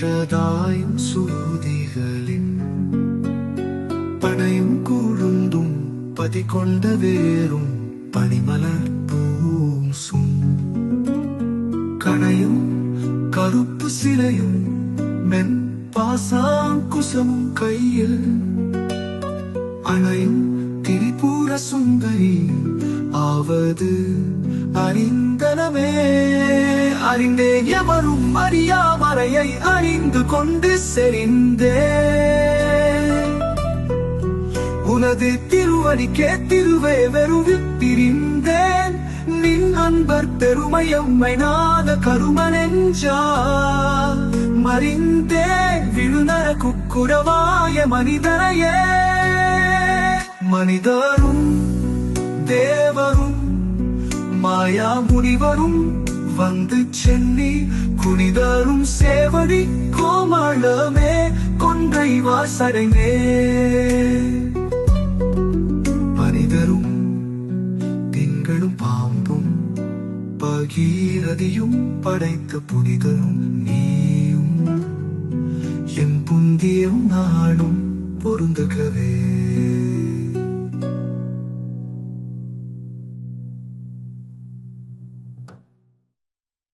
മറ്റതായും സൂതികളിൻ പണയും കൂഴുന്തും പതികൊണ്ട വേറും പണിമലർ പൂസും കണയും കറുപ്പ് സിലയും മെൻ പാസാങ്കുശവും കയ്യിൽ അണയും തിരിപൂര സുന്ദരി ആവത് അറിന്തനമേ அறிந்தே எவரும் அறியாமறையை அறிந்து கொண்டு செறிந்தே உனது திருவடிக்கே திருவே வெறுவில் பிரிந்தேன். நின் அன்பர் பெருமையம்மை நாத கருமனெஞ்சால் மறிந்தே விழுநர குக்குரவாய மனிதரையே மனிதரும் தேவரும் மாயா முனிவரும் வந்து சென்னி குனிதரும் சேவடி கோமளமே கொன்றை வாசடைந்தே. மனிதரும் திங்களும் பாம்பும் பகீரதியும் படைத்த புனிதரும் நீயும். என் புந்தியும் நானும் பொருந்துகவே.